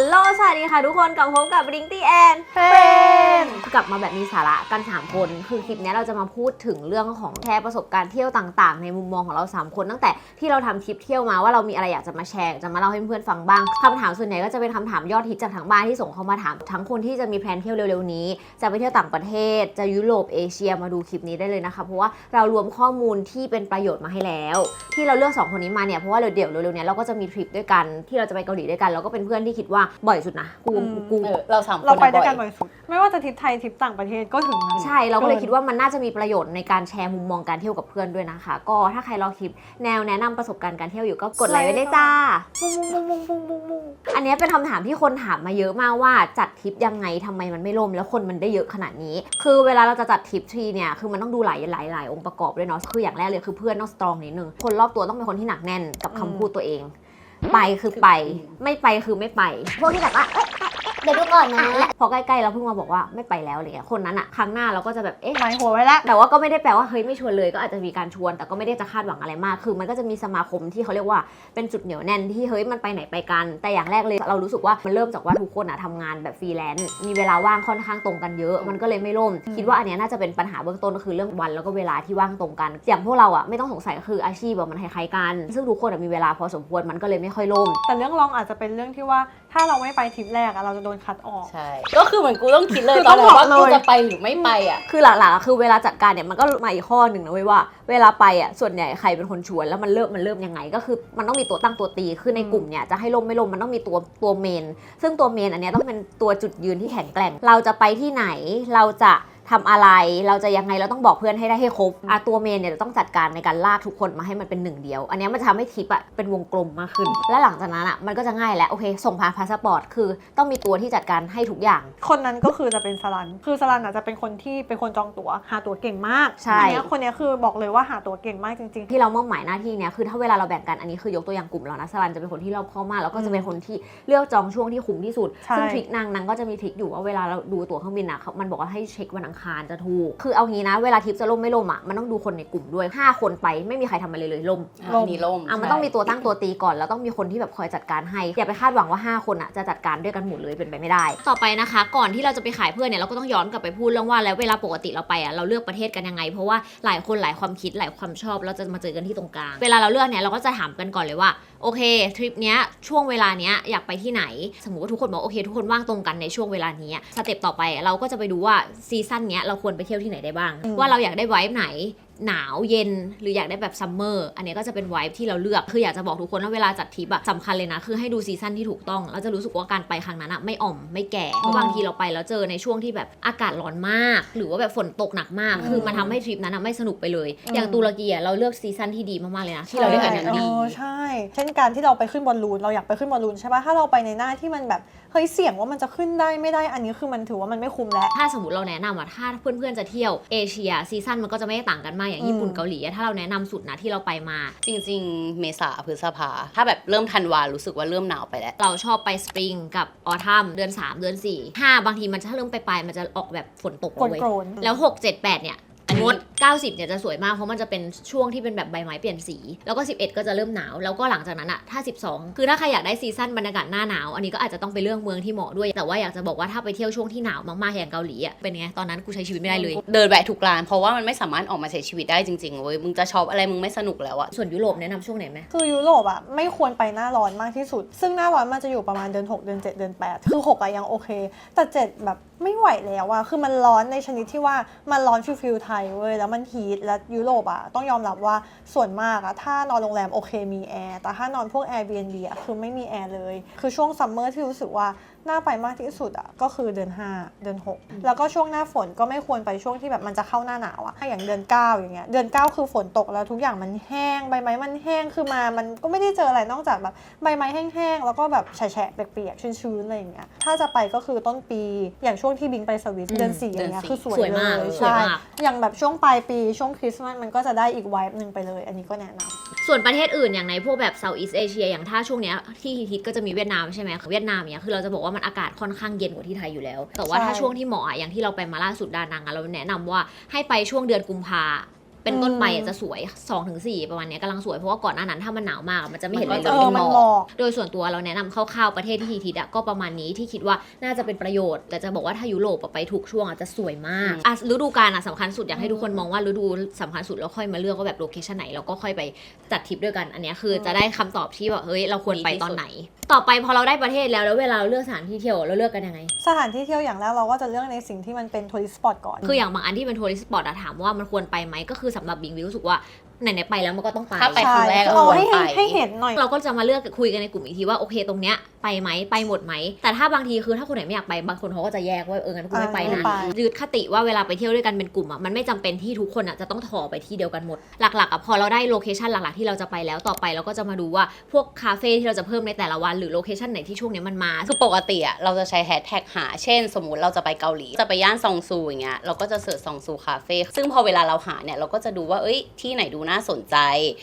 ลโหลสวัสดีค่ะทุกคนกลับมาพบกับริงตี้แอนเฟรนกลับมาแบบมีสาระกัน 3 คน คือคลิปนี้เราจะมาพูดถึงเรื่องของแชร์ประสบการณ์เที่ยวต่างๆ ในมุมมองของเรา 3 คนตั้งแต่ที่เราทำทริปเที่ยวมาว่าเรามีอะไรอยากจะมาแชร์จะมาเล่าให้เพื่อนฟังบ้างคำถามส่วนใหญ่ก็จะเป็นคำถามยอดฮิตจากทางบ้านที่ส่งเข้ามาถามทั้งคนที่จะมีแพลนเที่ยวเร็วๆนี้ จะไปเที่ยวต่างประเทศ จะยุโรปเอเชียมาดูคลิปนี้ได้เลยนะคะเพราะว่าเรารวมข้อมูลที่เป็นประโยชน์มาให้แล้ว ที่เราเลือกสองคนนี้มาเนี่ยเพราะว่าเดี๋ยวเร็วๆเนี้ยเราก็จะมีทริปด้วยกันที่เราจะไปเกาหลีด้วยกันแล้วก็เป็นเพื่อนที่คิดว่าบ่อยสุดนะกูกูกูเออเราสามคนเราไปด้วยกันบ่อยบ่อยสุด ไม่ว่าจะทริปไทยทริปต่างประเทศก็ถึงนะ ใช่เราก็เลยคิดว่ามันน่าจะมีประโยชน์ในการแชร์มุมมองการเที่ยวกับเพื่อนด้วยนะคะ ก็ถ้าใครรอคลิปแนวแนะนำประสบการณ์การเที่ยวอยู่ก็กดไลค์ไว้เลยจ้า มุงมุงมุงมุงมุงมุงอันเนี้ยเป็นคำถามที่คนถามมาเยอะมากว่าจัดทริปยังไงทำไมมันไม่ล่มแล้วคนมันได้เยอะขนาดนี้ คือเวลาเราจะจัดทริปทีเนี่ยคือมันต้องดูหลายหลายหลายองค์ประกอบด้วยเนาะคืออย่างแรกเลยคือเพื่อนต้องสตรองนิดนึงคนรอบตัวต้องเป็นคนที่หนักแน่นกับคำพูดตัวเอง ไปคือไป ไม่ไปคือไม่ไป พวกที่แบบว่าเอ้ย เดี๋ยวดูก่อนนะพอใกล้ๆเราเพิ่งมาบอกว่าไม่ไปแล้วอะไรเงี้ยคนนั้นอะครั้งหน้าเราก็จะแบบเอ๊ะหมายหัวไว้แล้วแต่ว่าก็ไม่ได้แปลว่าเฮ้ยไม่ชวนเลยก็อาจจะมีการชวน แต่ก็ไม่ได้จะคาดหวังอะไรมาก คือมันก็จะมีสมาคมที่เขาเรียกว่าเป็นจุดเหนียวแน่นที่เฮ้ยมันไปไหนไปกัน แต่อย่างแรกเลยเรารู้สึกว่ามันเริ่มจากว่าทุกคนอะทำงานแบบฟรีแลนซ์มีเวลาว่างค่อนข้างตรงกันเยอะ มันก็เลยไม่ล่ม คิดว่าอันเนี้ยน่าจะเป็นปัญหาเบื้องต้นก็คือเรื่องวันแล้วก็เวลาที่ว่างตรงกันอย่างพวกเราอะไม่ต้องสงสัยก็คืออาชีพอะมันคล้ายๆกัน ซึ่งทุกคนอะมีเวลาพอสมควรมันก็เลยไม่ค่อยล่ม แต่เรื่องรองอาจจะเป็นเรื่องที่ว่าถ้าเราไม่ไปทริปแรกอะเราจะโดนคัดออก ใช่ ก็คือเหมือนกูต้องคิดเลยคือตอนต้องนั้นว่าบอกกูเลย จะไปหรือไม่ไปอะ คือหลักๆอะคือเวลาจัดการเนี่ยมันก็มาอีกข้อหนึ่งนะเว้ยว่าเวลาไปอะส่วนใหญ่ใครเป็นคนชวนแล้วมันเริ่มมันเริ่มยังไง ก็คือมันต้องมีตัวตั้งตัวตีคือในกลุ่มเนี่ยจะให้ล่มไม่ล่มมันต้องมีตัวตัวเมน ซึ่งตัวเมนอันเนี้ยต้องเป็นตัวจุดยืนที่แข็งแกร่ง เราจะไปที่ไหน เราจะ ทำอะไรเราจะยังไงเราต้องบอกเพื่อนให้ได้ให้ครบอะตัวเมนเนี่ยจะต้องจัดการในการลากทุกคนมาให้มันเป็นหนึ่งเดียว อันเนี้ยมันจะทำให้ทริปอะเป็นวงกลมมากขึ้น และหลังจากนั้นอะมันก็จะง่ายแล้วโอเค ส่งผ่านพาสปอร์ตคือต้องมีตัวที่จัดการให้ทุกอย่าง คนนั้นก็คือจะเป็นสลัน คือสลันอาจจะเป็นคนที่เป็นคนจองตั๋ว หาตั๋วเก่งมากใช่อันเนี้ยคนเนี้ยคือบอกเลยว่าหาตั๋วเก่งมากจริงที่เรามอบหมายหน้าที่เนี่ยคือถ้าเวลาเราแบ่งกันอันนี้คือยกตัวอย่างกลุ่มเรานะสลันจะเป็นคนที่รอบคอบมากแล้วก็จะเป็นคนที่เลือกจองช่วงที่คุ้มที่สุดใช่ซึ่งทริคนางนางก็จะมีทริคอยู่ว่าเวลาเราดูตั๋วเครื่องบินอะเขามันบอกว่าให้เช็ควันอังคารจะถูก คือเอางี้นะ เวลาทริปจะล่มไม่ล่มอะมันต้องดูคนในกลุ่มด้วยห้าคนไปไม่มีใครทำอะไรเลยล่มอันนี้ล่มอะมันต้องมีตัวตั้งตัวตีก่อน แล้วต้องมีคนที่แบบคอยจัดการให้อย่าไปคาดหวังว่า 5 คนอะจะจัดการด้วยกันหมดเลยเป็นไปไม่ได้ ต่อไปนะคะ ก่อนที่เราจะไปขายเพื่อนเนี่ยเราก็ต้องย้อนกลับไปพูดเรื่องว่าแล้วเวลาปกติเราไปอะเราเลือกประเทศกันยังไง เพราะว่าหลายคนหลายความคิดหลายความชอบเราจะมาเจอกันที่ตรงกลาง เวลาเราเลือกเนี่ยเราก็จะถามกันก่อนเลยว่าโอเคทริปเนี้ยช่วงเวลาเนี้ยอยากไปที่ไหน สมมติว่าทุกคนบอกโอเค ทุกคนว่างตรงกันในช่วงเวลานี้สเต็ปต่อไปอะเราก็จะไปดูว่าซีซั่นเนี้ยเราควรไปเที่ยวที่ไหนได้บ้างอืมว่าเราอยากได้ไวท์ไหน หนาวเย็นหรืออยากได้แบบซัมเมอร์อันนี้ก็จะเป็นไวท์ที่เราเลือกคืออยากจะบอกทุกคนว่าเวลาจัดทริปอะสำคัญเลยนะ คือให้ดูซีซั่นที่ถูกต้อง เราจะรู้สึกว่าการไปครั้งนั้นอะไม่อ่อมไม่แก่เพราะบางทีเราไปแล้วเจอในช่วงที่แบบอากาศร้อนมาก หรือว่าแบบฝนตกหนักมาก คือมันทำให้ทริปนั้นอะไม่สนุกไปเลย อย่างตุรกีอะเราเลือกซีซั่นที่ดีมากๆเลยนะๆที่เราได้กันอย่างใช่ดี เออใช่ เช่นการที่เราไปขึ้นบอลลูน เราอยากไปขึ้นบอลลูนใช่ปะถ้าเราไปในหน้าที่มันแบบเฮ้ยเสี่ยงว่ามันจะขึ้นได้ไม่ได้อันนี้คือมันถือว่ามันไม่คุ้มแล้ว ถ้าสมมติเราแนะนำอะถ้าเพื่อนๆจะเที่ยวเอเชียซีซั่นมันก็จะไม่ได้ต่างกันมากอย่างญี่ปุ่นอืมเกาหลีอะถ้าเราแนะนำสุดนะที่เราไปมา จริง ๆ เมษาพฤษภา ถ้าแบบเริ่มธันวารู้สึกว่าเริ่มหนาวไปแล้ว เราชอบไปสปริงกับออทัมเดือน 3 เดือน4 5 บางทีมันถ้าเริ่มไปปลายๆมันจะออกแบบฝนตกโกรเว้ยโกรนแล้ว 6 7 8เนี่ย อันนี้งด90เนี่ยจะสวยมากเพราะมันจะเป็นช่วงที่เป็นแบบใบไม้เปลี่ยนสี แล้วก็ 11 ก็จะเริ่มหนาว แล้วก็หลังจากนั้นอะถ้า 12 คือถ้าใครอยากได้ซีซั่นบรรยากาศหน้าหนาว อันนี้ก็อาจจะต้องไปเลือกเมืองที่เหมาะด้วย แต่ว่าอยากจะบอกว่าถ้าไปเที่ยวช่วงที่หนาวมากๆอย่างเกาหลีอะเป็นไงตอนนั้นกูใช้ชีวิตไม่ได้เลย เดินแวะทุกร้านเพราะว่ามันไม่สามารถออกมาใช้ชีวิตได้จริงๆเว้ยมึงจะช็อปอะไรมึงไม่สนุกแล้วอะส่วนยุโรปแนะนำช่วงไหนไหมคือยุโรปอะไม่ควรไปหน้าร้อนมากที่สุด ซึ่งหน้าร้อนมันจะอยู่ประมาณเดือน6 เดือน 7 เดือน 8 คือ6อะยังโอเค แต่ 7 แบบ ไม่ไหวแล้วอะคือมันร้อนในชนิดที่ว่ามันร้อนฟิลฟิลไทยเว้ย แล้วมันฮีท และยุโรปอะต้องยอมรับว่าส่วนมากอะถ้านอนโรงแรมโอเคมีแอร์ แต่ถ้านอนพวก Airbnb อะคือไม่มีแอร์เลย คือช่วงซัมเมอร์ที่รู้สึกว่า น่าไปมากที่สุดอะก็คือเดือน 5 เดือน 6 แล้วก็ช่วงหน้าฝนก็ไม่ควรไปช่วงที่แบบมันจะเข้าหน้าหนาวอะอย่างเดือน 9 อย่างเงี้ยเดือน 9 คือฝนตกแล้วทุกอย่างมันแห้งใบไม้มันแห้งคือมามันก็ไม่ได้เจออะไรนอกจากแบบใบไม้แห้งๆแล้วก็แบบแฉะๆเปียกๆชื้นๆอะไรอย่างเงี้ยถ้าจะไปก็คือต้นปีอย่างช่วงที่บิงไปสวิตอืมเดือน4อย่างเงี้ยเดือนสี่คือสวยสวยมากเลยสวยใช่มากอย่างแบบช่วงปลายปีช่วงคริสต์มาสมันก็จะได้อีกไวบ์หนึ่งไปเลย อันนี้ก็แนะนำส่วนประเทศอื่นอย่างในพวกแบบเซาท์อีสเอเชียอย่างถ้าช่วงเนี้ยที่ฮิตๆก็จะมีเวียดนามใช่ไหมเวียดนามเนี่ยคือเราจะบอกว่ามันอากาศค่อนข้างเย็นกว่าที่ไทยอยู่แล้ว แต่ว่าใช่ถ้าช่วงที่เหมาะอะอย่างที่เราไปมาล่าสุดดานังอะเราแนะนำว่าให้ไปช่วงเดือนกุมภาไป เป็นต้นไปอะจะสวย2-4ประมาณเนี้ยกำลังสวยเพราะว่าก่อนหน้านั้นถ้ามันหนาวมากอะมันจะไม่เห็นเลยมันก็เลยจะเป็นมันหหมมออกกโดยส่วนตัวเราแนะนำคร่าวๆประเทศที่ฮิตๆอะก็ประมาณนี้ที่คิดว่าน่าจะเป็นประโยชน์ แต่จะบอกว่าถ้ายุโรปอะไปถูกช่วงอาจจะสวยมากอะฤดูกาลอะสำคัญสุดอยากให้ทุกคนมองว่าฤดูสำคัญสุดแล้วค่อยมาเลือกว่าแบบโลเคชันไหนแล้วก็ค่อยไปจัดทริปด้วยกันอันเนี้ยคือจะได้คำตอบที่แบบเฮ้ยเราควรไปตอนไหน ต่อไปพอเราได้ประเทศแล้วแล้วเวลาเราเลือกสถานที่เที่ยวเราเลือกกันยังไง สถานที่เที่ยวอย่างแรกเราก็จะเลือกในสิ่งที่มันเป็นทัวริสต์สปอตก่อน คืออย่างบางอันที่เป็นทัวริสต์สปอตอะถามว่ามันควรไปไหมก็คือสำหรับบิงบิงรู้สึกว่า ไหนๆไปแล้วมันก็ต้องไป ถ้าไปครั้งแรกเอาให้ควรไป ให้เห็นหน่อย เราก็จะมาเลือกคุยกันในกลุ่มอีกทีว่าโอเคตรงเนี้ยไปไหมไปหมดไหม แต่ถ้าบางทีคือถ้าคนไหนไม่อยากไปบางคนเขาก็จะแยกว่าเอองั้นกูไม่ไปอ่านะไม่ไป ยึดคติว่าเวลาไปเที่ยวด้วยกันเป็นกลุ่มอะมันไม่จำเป็นที่ทุกคนอะจะต้องถอไปที่เดียวกันหมด หลักๆอะพอเราได้โลเคชันหลักๆที่เราจะไปแล้วต่อไปเราก็จะมาดูว่าพวกคาเฟ่ที่เราจะเพิ่มในแต่ละวันหรือโลเคชันไหนที่ช่วงเนี้ยมันมา คือปกติอะเราจะใช้แฮชแท็กหา เช่น สมมุติเราจะไปเกาหลี จะไปย่านซองซูอย่างเงี้ย เราก็จะเสิร์ชซองซูคาเฟ่ ซึ่งพอเวลาเราหาเนี่ย เราก็จะดูว่า เอ้ย ที่ไหนดูน่าสนใจ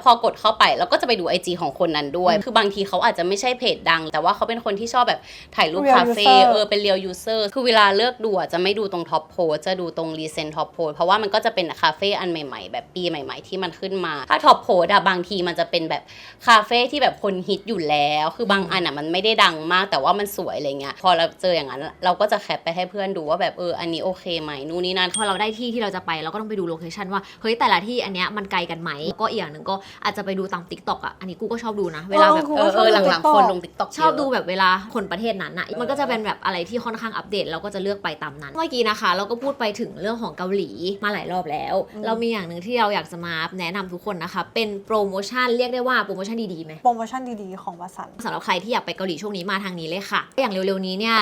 พอกดเข้าไปเราก็จะไปดู IG ของคนนั้นด้วย คือบางทีเขาอาจจะไม่ใช่เพจดัง แต่ว่าเขาเป็นคนที่ชอบแบบถ่ายรูป Real คาเฟ่ user เออเป็นเรียลยูเซอร์คือเวลาเลือกดูอะจะไม่ดูตรงท็อปโพสจะดูตรงรีเซนท็อปโพสเพราะว่ามันก็จะเป็นคาเฟ่อันใหม่ๆ แบบปีใหม่ ๆ ที่มันขึ้นมา ถ้าท็อปโพสอะบางทีมันจะเป็นแบบคาเฟ่ที่แบบคนฮิตอยู่แล้ว คือบางอันอะมันไม่ได้ดังมากแต่ว่ามันสวยอะไรเงี้ยพอเราเจออย่างนั้น เราก็จะแคปไปให้เพื่อนดูว่าแบบเอออันนี้โอเคไหมนู่นนี่นั่นพอเราได้ที่ที่เราจะไปเราก็ต้องไปดูโลเคชันว่าเฮ้ยแต่ละที่อันเนี้ยมันไกลกันไหมก็อีกอย่างหนึ่งก็อาจจะไปดูตามติ๊กต็อกอะอันนี้กูก็ชอบดูนะ เวลาแบบเออเออเออหลังๆคนลงติ๊กต็อกชอบดูแบบเวลาคนประเทศนั้นอะมันก็จะเป็นแบบอะไรที่ค่อนข้างอัปเดตเราก็จะเลือกไปตามนั้น เมื่อกี้นะคะ เราก็พูดไปถึงเรื่องของเกาหลีมาหลายรอบแล้วอืมเรามีอย่างหนึ่งที่เราอยากจะมาแนะนำทุกคนนะคะ เป็นโปรโมชั่นเรียกได้ว่าโปรโมชั่นดีๆไหมโปรโมชั่นดีๆของวัสันสำหรับใครที่อยากไปเกาหลีช่วงนี้มาทางนี้เลยค่ะ อย่างเร็วๆนี้เนี่ย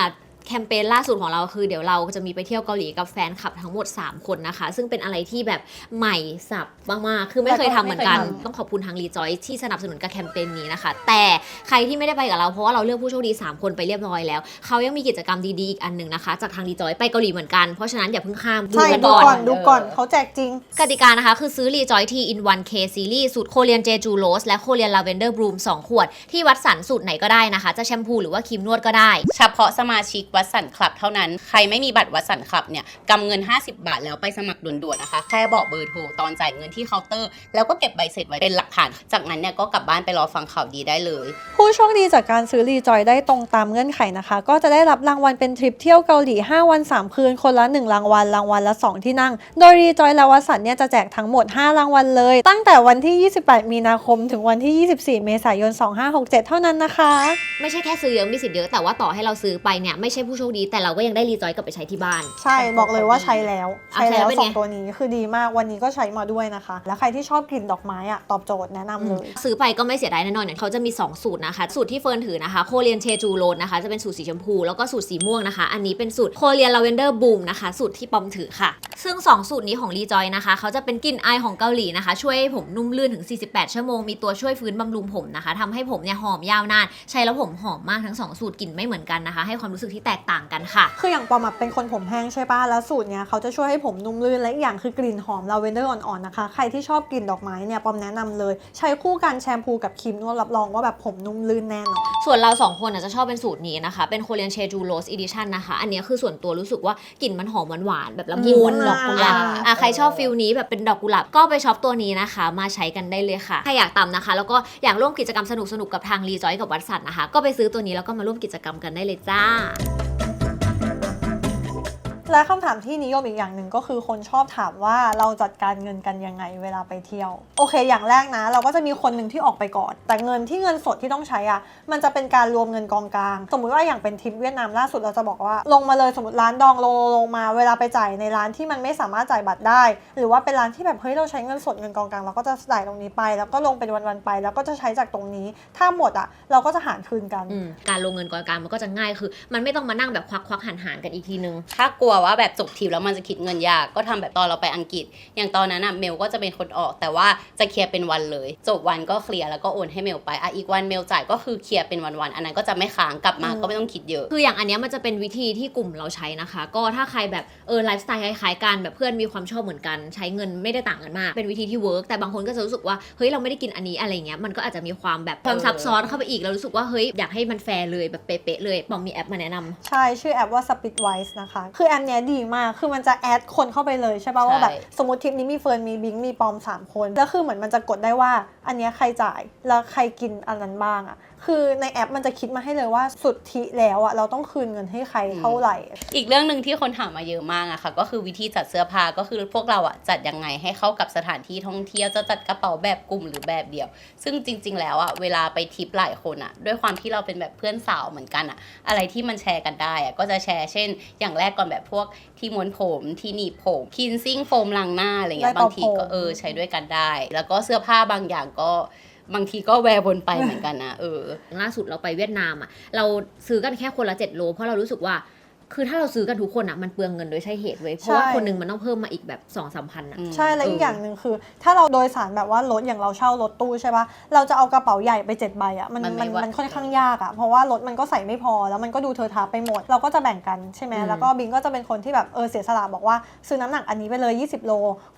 แคมเปญล่าสุดของเราคือเดี๋ยวเราจะมีไปเที่ยวเกาหลีกับแฟนคลับทั้งหมด 3 คนนะคะ ซึ่งเป็นอะไรที่แบบใหม่สับมาก ๆ คือไม่เคยทำเหมือนกันไม่เคยทำต้องขอบคุณทางรีจอยที่สนับสนุนกับแคมเปญนี้นะคะ แต่ใครที่ไม่ได้ไปกับเราเพราะว่าเราเลือกผู้โชคดี 3 คนไปเรียบร้อยแล้ว เขายังมีกิจกรรมดีๆอีกอันหนึ่งนะคะ จากทางรีจอยไปเกาหลีเหมือนกัน เพราะฉะนั้นอย่าเพิ่งข้ามดูใช่กันดูก่อนก่อนดูก่อนเออเขาแจกจริง กติกานะคะ คือซื้อรีจอยทีอินวันเคซีรีส์สูตรโคเรียนเจจูโรสและโคเรียนลาเวนเดอร์บลูม2ขวด ที่วัดสันสูตรไหนก็ได้นะคะ จะแชมพูหรือว่าครีมนวดก็ได้ เฉพาะสมาชิกวัดสันคลับเท่านั้น ใครไม่มีบัตรวัดสันคลับเนี่ยกำเงิน 50 บาทแล้วไปสมัครด่วนๆนะคะ แค่บอกเบอร์โทรตอนจ่ายเงินที่เคาน์เตอร์ แล้วก็เก็บใบเสร็จไว้เป็นหลักฐาน จากนั้นเนี่ยก็กลับบ้านไปรอฟังข่าวดีได้เลย ผู้โชคดีจากการซื้อรีจอยได้ตรงตามเงื่อนไขนะคะ ก็จะได้รับรางวัลเป็นทริปเที่ยวเกาหลี 5 วัน 3 คืน คนละ 1 รางวัล รางวัลละ 2 ที่นั่ง โดยรีจอยและวัสันเนี่ยจะแจกทั้งหมด 5 รางวัลเลย ตั้งแต่วันที่ 28 มีนาคม ถึงวันที่ 24 เมษายน 2567 เท่านั้นนะคะ ไม่ใช่แค่ซื้อเยอะมีสิทธิ์เยอะแต่ว่าต่อให้เราซื้อไปเนี่ยไม่ใช่ผู้โชคดี แต่เราก็ยังได้รีจอยกลับไปใช้ที่บ้าน ใช่บอกเลยว่าใช้แล้วอะใช้แล้วใช้แล้วเป็นสไงองตัวนี้คือดีมากวันนี้ก็ใช้มาด้วยนะคะ แล้วใครที่ชอบกลิ่นดอกไม้อะตอบโจทย์แนะนำเลยซื้อไปก็ไม่เสียดายแน่นอนเนี่ยเขาจะมี 2 สูตรนะคะ สูตรที่เฟิร์นถือนะคะโคเรียนเชจูโรนนะคะจะเป็นสูตรสีชมพูแล้วก็สูตรสีม่วงนะคะ อันนี้เป็นสูตรโคเรียนลาเวนเดอร์บูมนะคะสูตรที่ปอมถือค่ะ ซึ่ง 2 สูตรนี้ของรีจอยนะคะเขาจะเป็นกลิ่นอายของเกาหลีนะคะ ช่วยให้ผมนุ่มลื่นถึง 48 ชั่วโมงมีตัวช่วยฟื้นบำรุงผมนะคะทำให้ผมเนี่ยหอมยาวนานใช้แล้วผมหอมมากทั้ง 2 สูตรกลิ่นไม่เหมือนกันนะคะ ให้ความรู้สึกที่แตกต่างกันค่ะ คืออย่างปอมอะเป็นคนผมแห้งใช่ป่ะ แล้วสูตรเนี้ยเขาจะช่วยให้ผมนุ่มลื่นและอีกอย่างคือกลิ่นหอมลาเวนเดอร์อ่อนๆนะคะ ใครที่ชอบกลิ่นดอกไม้เนี่ยปอมแนะนำเลย ใช้คู่กันแชมพูกับครีมนวดรับรองว่าแบบผมนุ่มลื่นแน่นอน ส่วนเราสองคนอาจจะชอบเป็นสูตรนี้นะคะ เป็นโคเรียนเชจูโรสอีดิชันนะคะ อันเนี้ยคือส่วนตัวรู้สึกว่ากลิ่นมันหอมหวานๆแบบละมุอืนมดอกกุหลาบอ่าอะใครชอบฟิลนี้แบบเป็นดอกกุหลาบก็ไปช็อปตัวนี้นะคะ มาใช้กันได้เลยค่ะใครอยากตามนะคะ แล้วก็อยากร่วมกิจกรรมสนุกๆกับทางรีจอยกับวัดสันนะคะ ก็ไปซื้อตัวนี้แล้วก็มาร่วมกิจกรรมกันได้เลยจ้า และคำถามที่นิยมอีกอย่างหนึ่งก็คือคนชอบถามว่าเราจัดการเงินกันยังไงเวลาไปเที่ยว โอเค อย่างแรกนะ เราก็จะมีคนหนึ่งที่ออกไปก่อน แต่เงินที่เงินสดที่ต้องใช้อะมันจะเป็นการรวมเงินกองกลาง สมมุติว่าอย่างเป็นทริปเวียดนามล่าสุดเราจะบอกว่า ลงมาเลยสมมติร้านดองลงลงมาเวลาไปจ่ายในร้านที่มันไม่สามารถจ่ายบัตรได้ หรือว่าเป็นร้านที่แบบเฮ้ยเราใช้เงินสดเงินกองกลางเราก็จะจ่ายตรงนี้ไป แล้วก็ลงเป็นวันๆไป แล้วก็จะใช้จากตรงนี้ ถ้าหมดอะเราก็จะหารคืนกันอืมการลงเงินกองกลางมันก็จะง่ายคือ มันไม่ต้องมานั่งแบบควักควักหันหันๆกันอีกทีนึงถ้ากลัวว่าแบบจบทริปแล้วมันจะคิดเงินยากก็ทำแบบตอนเราไปอังกฤษ อย่างตอนนั้นอะเมลก็จะเป็นคนออก แต่ว่าจะเคลียร์เป็นวันเลย จบวันก็เคลียร์แล้วก็โอนให้เมลไปอะอีกวันเมลจ่ายก็คือเคลียร์เป็นวันๆอันนั้นก็จะไม่ค้างกลับมาอืมก็ไม่ต้องคิดเยอะ คืออย่างอันเนี้ยมันจะเป็นวิธีที่กลุ่มเราใช้นะคะ ก็ถ้าใครแบบเออไลฟ์สไตล์คล้ายๆกันแบบเพื่อนมีความชอบเหมือนกัน ใช้เงินไม่ได้ต่างกันมาก เป็นวิธีที่เวิร์กแต่บางคนก็จะรู้สึกว่าเฮ้ยเราไม่ได้กินอันนี้อะไรเงี้ยมันก็อาจจะมีความแบบความเออซับซ้อนเข้าไปอีกเรารู้สึกว่าเฮ้ยอยากให้มันแฟร์เลยแบบเป๊ะๆเลยปอมมีแอปมาแนะนำใช่ชื่อแอปว่า Splitwise นะคะคือแอปเนี้ยนี้ยดีมาก คือมันจะแอดคนเข้าไปเลยใช่ป่ะใช่ว่าแบบสมมติทริปนี้มีเฟิร์นมีบิงมีปอม3คน แล้วคือเหมือนมันจะกดได้ว่า อันเนี้ยใครจ่ายแล้วใครกินอันนั้นบ้างอะ คือในแอปมันจะคิดมาให้เลยว่าสุดทิแล้วอะเราต้องคืนเงินให้ใครเท่าไหร่ อีกเรื่องหนึ่งที่คนถามมาเยอะมากอะค่ะ ก็คือวิธีจัดเสื้อผ้าก็คือพวกเราอะจัดยังไงให้เข้ากับสถานที่ท่องเที่ยวจะจัดกระเป๋าแบบกลุ่มหรือแบบเดียว ซึ่งจริง ๆ แล้วอะเวลาไปทริปหลายคนอะด้วยความที่เราเป็นแบบเพื่อนสาวเหมือนกันอะอะไรที่มันแชร์กันได้อะก็จะแชร์เช่น อย่างแรกก่อนแบบพวกที่ม้วนผมที่หนีบผมคินซิ่งโฟมล้างหน้าอะไรเงี้ยได้ต่อบางทีก็ผมเออใช้ด้วยกันได้ แล้วก็เสื้อผ้าบางอย่างก็ บางทีก็แวร์บนไปเหมือนกันนะเออล่าสุดเราไปเวียดนามอะเราซื้อกันแค่คนละเจ็ดโลเพราะเรารู้สึกว่า คือถ้าเราซื้อกันทุกคนอะมันเปลืองเงินโดยใช่เหตุเว้ยเพราะว่าใช่คนหนึงมันต้องเพิ่มมาอีกแบบ2องสามพันอะอืมใช่แล้วอีกเออออย่างหนึ่งคือ ถ้าเราโดยสารแบบว่ารถอย่างเราเช่ารถตู้ใช่ปะเราจะเอากระเป๋าใหญ่ไปเจ็ดใบอะมันมันไม่มันไหวมันค่อนข้างยากอะเพราะว่ารถมันก็ใส่ไม่พอแล้วมันก็ดูเทอะทะไปหมด เราก็จะแบ่งกันใช่ไหมอืมแล้วก็บิงก็จะเป็นคนที่แบบเออเสียสละบอกว่าซื้อน้ำหนักอันนี้ไปเลย 20 โล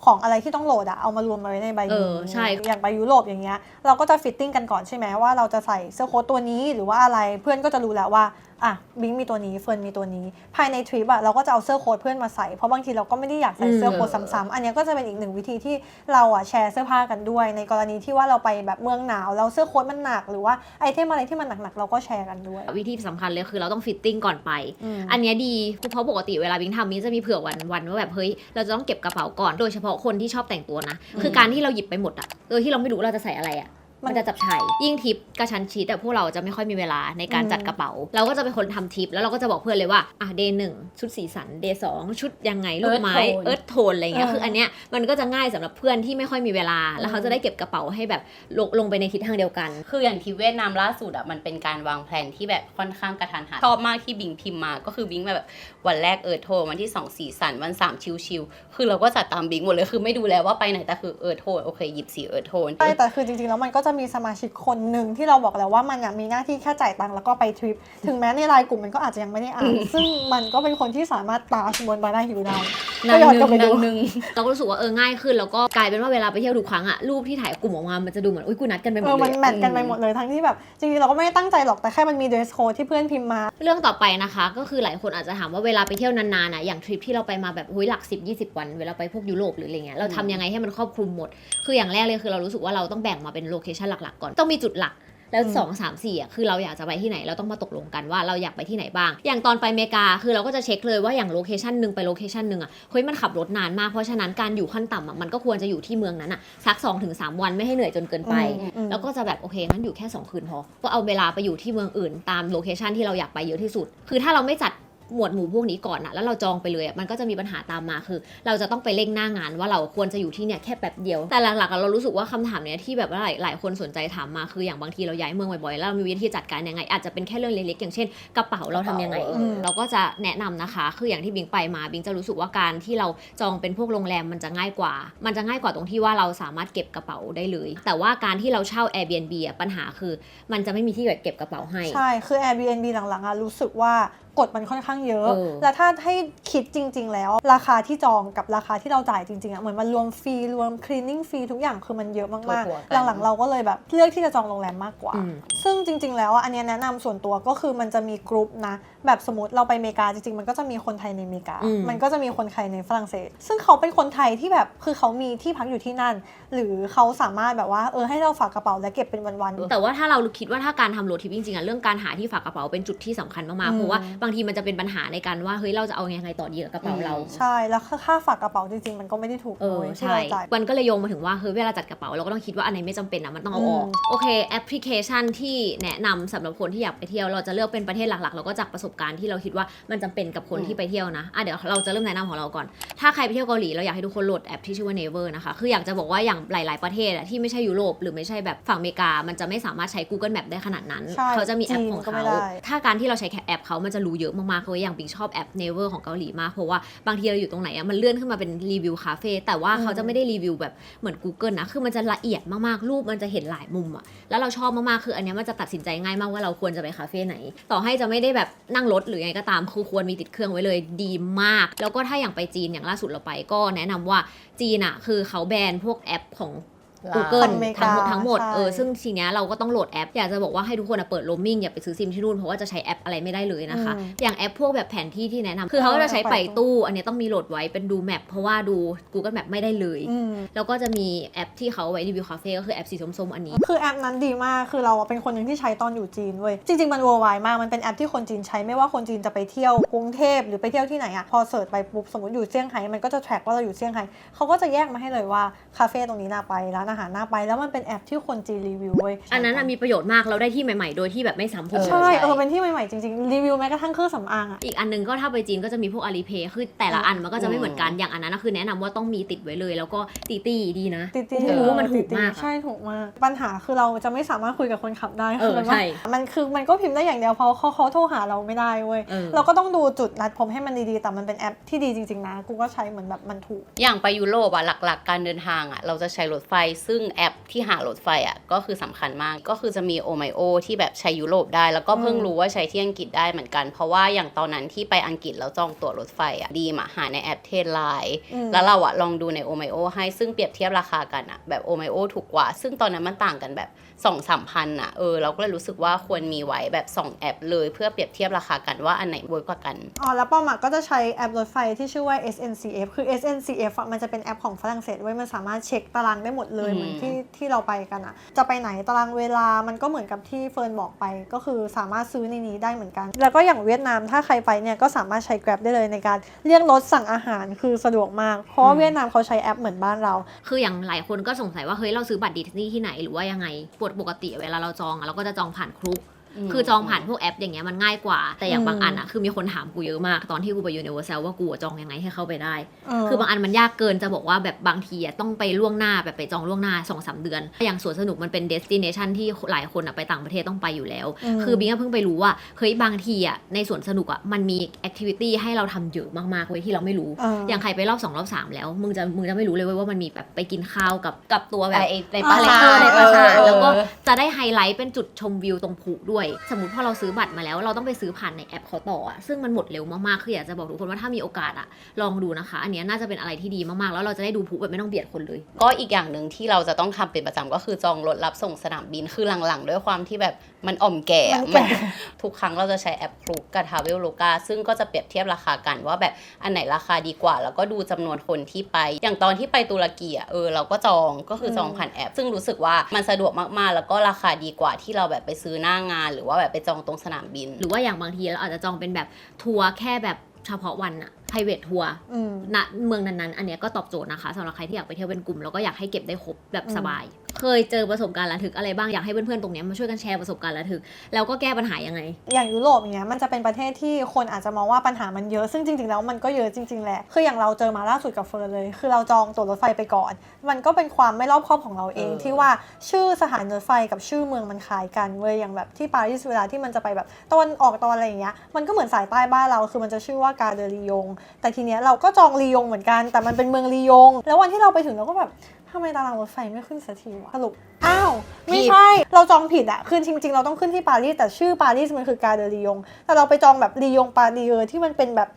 ของอะไรที่ต้องโหลดอะเอามารวมมาไว้ในใบเอนี้อใช่อย่างไปยุโรปอย่างเงี้ยเราก็จะฟิตติ้งกันก่อนใช่ไหมว่าเราจะใส่เสื้อโค้ทตัวนี้หรือว่าอะไรเพื่อนก็จะรู้แล้วว่าอะบิงมีตัวนี้เฟิร์นมีตัวนี้ ภายในทริปอะเราก็จะเอาเสื้อโค้ทเพื่อนมาใส่เพราะบางทีเราก็ไม่ได้อยากใส่เสื้อโค้ทอืมซ้ำๆอันเนี้ยก็จะเป็นอีกหนึ่งวิธีที่เราอะแชร์เสื้อผ้ากันด้วย ในกรณีที่ว่าเราไปแบบเมืองหนาวแล้วเสื้อโค้ทมันหนักหรือว่าไอเทมอะไรที่มันหนักๆเราก็แชร์กันด้วย วิธีสำคัญเลยคือเราต้องฟิตติ้งก่อนไปอืมอันเนี้ยดีเพราะปกติเวลาบิงทำบิงจะมีเผื่อวันวันว่าแบบเฮ้ยเราจะต้องเก็บกระเป๋าก่อนโดยเฉพาะคนที่ชอบแต่งตัวนะคือการที่เราหยิบไปหมดอะโดยที่เราไม่รู้เราจะใส่อะไรอะ มันมันจะจับฉ่ายยิ่งทริปกระชั้นชิดแต่พวกเราจะไม่ค่อยมีเวลาในการอืมจัดกระเป๋า เราก็จะเป็นคนทำทริปแล้วเราก็จะบอกเพื่อนเลยว่าอะเดย์หนึ่งชุดสีสันเดย์สองชุดยังไงลูกไม้ Earth tone เอิร์ธโทนอะไรเงี้ยเออคืออันเนี้ยมันก็จะง่ายสำหรับเพื่อนที่ไม่ค่อยมีเวลา แล้วเขาจะได้เก็บกระเป๋าให้แบบลงลงไปในทิศทางเดียวกัน คืออย่างที่เวียดนามล่าสุดอะมันเป็นการวางแผนที่แบบค่อนข้างกระทันหันชอบมากที่บิงพิมพ์มา ก็คือบิงมาแบบวันแรกเออโทรวันที่2สีสันวัน3ชิวชิวๆคือเราก็จัดตามบิงหมดเลยคือไม่ดูแล้วว่าไปไหนแต่คือเออโทรโอเคหยิบสีเออโทนใช่แต่คือจริงๆแล้วมันก็จะมีสมาชิกคนหนึ่งที่เราบอกแล้วว่ามันอะมีหน้าที่แค่จ่ายตังค์แล้วก็ไปทริป ถึงแม้ในไลน์กลุ่มมันก็อาจจะยังไม่ได้อ่าน ซึ่งมันก็เป็นคนที่สามารถตาชบนบาร์หน้าหิวได้นางก็ย้อนหกลันึ่บไปงดูนางหนึ่งเราก็รู้สึกว่าเออง่ายขึ้น แล้วก็กลายเป็นว่าเวลาไปเที่ยวทุกครั้งอะรูปที่ถ่ายกลุ่มออกมา มันจะดูเหมือนอุ้ยกูนัดกันไปหมเอดอเลมันยอะแมทกันไปหมดเลยทั้งที่แบบจริงๆเราก็ไม่ได้ตั้งใจหรอกแต่แค่มันมีเดรสโค้ดที่เพื่อนพิมพ์มา เรื่องต่อไปนะคะ ก็คือหลายคนอาจจะถามว่าเวลาไปเที่ยวนานๆนะอย่างทริปที่เราไปมาแบบหุ้ยหลัก10 20 วัน เวลาไปพวกยุโรปหรืออะไรเงี้ยเราทำยังไงให้มันครอบคลุมหมด คืออย่างแรกเลยคือเรารู้สึกว่าเราต้องแบ่งมาเป็นโลเคชันหลักๆก่อนต้องมีจุดหลักแล้วอืมสองสามสี่อะคือเราอยากจะไปที่ไหนเราต้องมาตกลงกันว่าเราอยากไปที่ไหนบ้าง อย่างตอนไปอเมริกาคือเราก็จะเช็คเลยว่าอย่างโลเคชันหนึ่งไปโลเคชันหนึ่งอะเฮ้ยมันขับรถนานมากเพราะฉะนั้นการอยู่ขั้นต่ำอะมันก็ควรจะอยู่ที่เมืองนั้นอะสัก2อถึงสวันไม่ให้เหนื่อยจนเกินไปอืมอืมแล้วก็จะแบบโอเคงั้นอยู่แค่ 2 คืนพอก็เอาเวลาไปอยู่ที่เมืองอื่นตามโลเคชันที่เราอยากไปเยอะที่สุด คือถ้าเราไม่จัด หมวดหมู่พวกนี้ก่อนอะแล้วเราจองไปเลยอะมันก็จะมีปัญหาตามมาคือ เราจะต้องไปเร่งหน้างานว่าเราควรจะอยู่ที่เนี่ยแค่แป๊บเดียว แต่หลักๆอะเรารู้สึกว่าคำถามเนี้ยที่แบบว่าหลายหลายคนสนใจถามมาคืออย่างบางทีเราย้ายเมืองบ่อยๆแล้วเรามีวิธีจัดการยังไง อาจจะเป็นแค่เรื่องเล็กๆอย่างเช่น กระเป๋าเราทำยังไงอืมเราก็จะแนะนำนะคะ คืออย่างที่บิงไปมาบิงจะรู้สึกว่าการที่เราจองเป็นพวกโรงแรมมันจะง่ายกว่า มันจะง่ายกว่าตรงที่ว่าเราสามารถเก็บกระเป๋าได้เลย แต่ว่าการที่เราเช่า Airbnb อะปัญหาคือ มันจะไม่มีที่เก็บกระเป๋าให้ใช่คือ Airbnb หลังๆอะรู้สึกว่า กฎมันค่อนข้างเยอะเออแล้วถ้าให้คิดจริง ๆ แล้ว ราคาที่จองกับราคาที่เราจ่ายจริงๆอะเหมือนมันรวมฟรีรวม cleaning ฟรีทุกอย่างคือมันเยอะมากถั่วๆกันๆหลังๆเราก็เลยแบบเลือกที่จะจองโรงแรมมากกว่าอืมซึ่งจริง ๆ แล้วอะอันเนี้ยแนะนำส่วนตัวก็คือมันจะมีกรุ๊ปนะแบบสมมติเราไปอเมริกาจริงๆ มันก็จะมีคนไทยในอเมริกาอืมมันก็จะมีคนไทยในฝรั่งเศส ซึ่งเขาเป็นคนไทยที่แบบคือเขามีที่พักอยู่ที่นั่น หรือเขาสามารถแบบว่าเออให้เราฝากกระเป๋าและเก็บเป็นวันๆแต่ว่าถ้าเราคิดว่าถ้าการทำโรดทริปจริงๆอะเรื่องการหาที่ฝากกระเป๋าเป็นจุดที่สำคัญมากอืมๆเพราะว่าบางทีมันจะเป็นปัญหาในการว่าเฮ้ยเราจะเอายังไงต่อดีกับกระเป๋าเราใช่แล้วค่าฝากกระเป๋าจริงๆ มันก็ไม่ได้ถูกเออเลยที่ใช่เราจ่ายมันก็เลยโยงมาถึงว่าเฮ้ยเวลาจัดกระเป๋าเราก็ต้องคิดว่าอันไหนไม่จำเป็นอะมันต้องเอาออกอืมโอเคแอปพลิเคชันที่แนะนำสำหรับคนที่อยากไปเที่ยวเราจะเลือกเป็นประเทศหลักๆแล้วก็จากประสบการณ์ที่เราคิดว่ามันจำเป็นกับคนอืมที่ไปเที่ยวนะอะเดี๋ยวเราจะเริ่มแนะนำของเราก่อนถ้าใครไปเที่ยวเกาหลีเราอยากให้ทุกคนโหลดแอปที่ชื่อว่า Naver นะคะคืออยากจะบอกว่าอย่างหลาย ๆประเทศอะที่ไม่ใช่ยุโรปหรือไม่ใช่แบบฝั่งอเมริกา มันจะไม่สามารถใช้ Google Map ได้ขนาดนั้นใช่เขาจะมีแอปจีนของก็ไม่เขาได้ถ้าการที่เราใช้แอปเขามันจะรู้เยอะมากๆเลยอย่างบิงชอบแอป Naver ของเกาหลีมากเพราะว่าบางทีเราอยู่ตรงไหนอะมันเลื่อนขึ้นมาเป็นรีวิวคาเฟ่แต่ว่าเขาจะไม่ได้รีวิวแบบเหมือน Google นะคือมันจะละเอียดมากๆรูปมันจะเห็นหลายมุมอะแล้วเราชอบมากๆคืออันเนี้ยมันจะตัดสินใจง่ายมากว่าเราควรจะไปคาเฟ่ไหน ต่อให้จะไม่ได้แบบนั่งรถหรือไงก็ตามคือควรมีติดเครื่องไว้เลยดีมาก แล้วก็ถ้าอย่างไปจีนอย่างล่าสุดเราไปก็แนะนำว่าจีนอะคือเขาแบนพวกแอปของ Google ของอเมริทั้กางหมดทั้งหมดใช่ เออซึ่งทีเนี้ยเราก็ต้องโหลดแอป อยากจะบอกว่าให้ทุกคนอะเปิดโรมมิ่งอย่าไปซื้อซิมที่นู่นเพราะว่าจะใช้แอปอะไรไม่ได้เลยนะคะ อืมอย่างแอปพวกแบบแผนที่ที่แนะนำคือเขาก็จะใช้ไปตู้ อันเนี้ยต้องมีโหลดไว้เป็นดูแมปเพราะว่าดู Google Map ไม่ได้เลย อืม แล้วก็จะมีแอปที่เขาเอาไว้รีวิวคาเฟ่ก็คือแอปสีส้มๆอันนี้ คือแอปนั้นดีมาก คือเราอะเป็นคนหนึ่งที่ใช้ตอนอยู่จีนเว้ย จริง ๆ มัน worldwide มาก มันเป็นแอปที่คนจีนใช้ ไม่ว่าคนจีนจะไปเที่ยวกรุงเทพหรือไปเที่ยวที่ไหนอะพอเสิร์ชไปปุ๊บ สมมติอยู่เซี่ยงไฮ้ มันก็จะ track ว่าเราอยู่เซี่ยงไฮ้เขาก็จะแยกมาให้เลยว่า คาเฟ่ตรงนี้น่าไป ร้านอาหารน่าไป แล้วมันเป็นแอปที่คนจีนรีวิวเว้ยอันนั้นอะมีประโยชน์มากเราได้ที่ใหม่ๆ โดยที่แบบไม่ซ้ำคนใช่เออเป็นที่ใหม่ๆจริงๆรีวิวแม้กระทั่งเครื่องสำอางอะอีกอันหนึงก็ถ้าไปจีนก็จะมีพวกอาลีเพย์คือแต่ละอันมันก็จะไม่เหมือนกันอย่างอันนั้นนะคือแนะนำว่าต้องมีติดไว้เลย แล้วก็ตีตีดีนะติดกูเพิ่งรู้ว่ามันถูกมากอะใช่ถูกมากปัญหาคือเราจะไม่สามารถคุยกับคนขับได้เออคือมันใช่ว่ามันคือมันก็พิมพ์ได้อย่างเดียวเพราะเขาเขาโทรหาเราไม่ได้เว้ยเออเราก็ต้องดูจุดนัดพบให้มันดีๆแต่มันเป็นแอปที่ดีจริงๆนะกูก็ใช้เหมือนแบบมันถูกอย่างไปยุโรปอะหลักๆ การเดินทางอะเราจะใช้รถไฟซึ่งแอปที่หารถไฟอะก็คือสำคัญมากก็คือจะมีโอไมโอที่แบบใช้ยุโรปได้ แล้วก็เพิ่งอืมรู้ว่าใช้ที่อังกฤษได้เหมือนกัน เพราะว่าอย่างตอนนั้นที่ไปอังกฤษแล้วจองตั๋วรถไฟอะดีมาหาในแอปเทนไลน์อืมแล้วเราอะลองดูในโอไมโอให้ซึ่งเปรียบเทียบราคากันอะแบบโอไมโอถูกกว่า ซึ่งตอนนั้นมันต่างกันแบบ2องสามพันอะเออเราก็เลยรู้สึกว่าควรมีไว้แบบสองแอปเลยเพื่อเปรียบเทียบราคากันว่าอันไหนเวิร์กกว่ากันอ๋อแล้วป้อมอะก็จะใช้แอปรถไฟที่ชื่อว่า SNCF คือ SNCF อะมันจะเป็นแอปของฝรั่งเศสไว้ยมันสามารถเช็คตารางได้หมดเลยอืมเหมือนที่ที่เราไปกันอะจะไปไหนตารางเวลามันก็เหมือนกับที่เฟิร์นบอกไปก็คือสามารถซื้อในนี้ได้เหมือนกัน แล้วก็อย่างเวียดนามถ้าใครไปเนี่ยก็สามารถใช้ Grab ได้เลยในการเรียกรถสั่งอาหารคือสะดวกมาก เพราะว่าเวียดนามเขาใช้แอปเหมือนบ้านเรา คืออย่างหลายคนก็สงสัยว่าเฮ้ยเราซื้อบัตรดิสนีย์ที่ไหนหรือว่ายังไงปกปกติเวลาเราจองอะเราก็จะจองผ่านครุก คือจองผ่านพวกแอปอย่างเงี้ยมันง่ายกว่า แต่อย่างอืมบางอันอะคือมีคนถามกูเยอะมาก ตอนที่กูไปยูนิเวอร์แซลว่ากูอะจองยังไงให้เข้าไปได้เออคือบางอันมันยากเกินจะบอกว่าแบบบางทีอะต้องไปล่วงหน้าแบบไปจองล่วงหน้า2อสเดือน อย่างสวนสนุกมันเป็นเดสติเนชันที่หลายคนอะไปต่างประเทศต้องไปอยู่แล้วอืมคือบิงก็เพิ่งไปรู้ว่าเฮ้ยบางทีอะในสวนสนุกอะมันมีแอคทิวิตี้ให้เราทำเยอะมากๆเว้ยที่เราไม่รู้เอออย่างใครไปรอบสองรอบสามแล้วมึงจะมึงจะไม่รู้เลยเว้ยว่ามันมีแบบไปกินข้าวกับกับตัวแบบไอ้ในปปราราสาสาททในปราสาทเออแล้วก็จะได้ไฮไลท์เป็นจุดชมวิวตรงผูด้วยสมมติพอเราซื้อบัตรมาแล้วเราต้องไปซื้อผ่านในแอปเขาต่ออะซึ่งมันหมดเร็วมากๆคืออยากจะบอกทุกคนว่าถ้ามีโอกาสอะลองดูนะคะ อันนี้น่าจะเป็นอะไรที่ดีมากๆ แล้วเราจะได้ดูผู้แบบไม่ต้องเบียดคนเลย ก็อีกอย่างหนึ่งที่เราจะต้องทำเป็นประจำก็คือจองรถรับส่งสนามบินคือหลังๆ ด้วยความที่แบบ มันอ่อมแก่อะมันแก่มันทุกครั้งเราจะใช้แอปคลุกกับทาเวลโลกาซึ่งก็จะเปรียบเทียบราคากันว่าแบบอันไหนราคาดีกว่า แล้วก็ดูจำนวนคนที่ไป อย่างตอนที่ไปตุรกีอะเออเราก็จองก็คือจองผ่านแอป ซึ่งรู้สึกว่ามันสะดวกมากๆ แล้วก็ราคาดีกว่าที่เราแบบไปซื้อหน้างาน หรือว่าแบบไปจองตรงสนามบิน หรือว่าอย่างบางทีเราอาจจะจองเป็นแบบทัวร์แค่แบบเฉพาะวันอะ private ทัวร์อืมณเมืองนั้นๆ อันเนี้ยก็ตอบโจทย์นะคะสำหรับใครที่อยากไปเที่ยวเป็นกลุ่มแล้วก็อยากให้เก็บได้ครบแบบอืมสบาย เคยเจอประสบการณ์ระทึกอะไรบ้างอยากให้เพื่อนๆตรงเนี้ยมาช่วยกันแชร์ประสบการณ์ระทึกแล้วก็แก้ปัญหายังไง อย่างยุโรปอย่างเงี้ยมันจะเป็นประเทศที่คนอาจจะมองว่าปัญหามันเยอะซึ่งจริงๆแล้วมันก็เยอะจริงๆแหละคืออย่างเราเจอมาล่าสุดกับเฟิร์นเลย คือเราจองตั๋วรถไฟไปก่อน มันก็เป็นความไม่รอบคอบของเราเองเออ ที่ว่าชื่อสถานีรถไฟกับชื่อเมืองมันคล้ายกันเว้ยอย่างแบบที่ปารีสเวลาที่มันจะไปแบบตะวันออกตะวันอะไรอย่างเงี้ยมันก็เหมือนสายใต้บ้านเราคือมันจะชื่อว่ากาเดลียง แต่ทีเนี้ยเราก็จองลียงเหมือนกันแต่มันเป็นเมืองลียง แล้ววันที่เราไปถึงเราก็แบบทำไมตารางรถไฟไม่ขึ้นสักทีวะสรุป อ้าว ไม่ใช่ เราจองผิดอะคือจริง ๆ เราต้องขึ้นที่ปารีสแต่ชื่อปารีสมันคือกาเดลียง แต่เราไปจองแบบลียงปารีเออร์ที่มันเป็นแบบ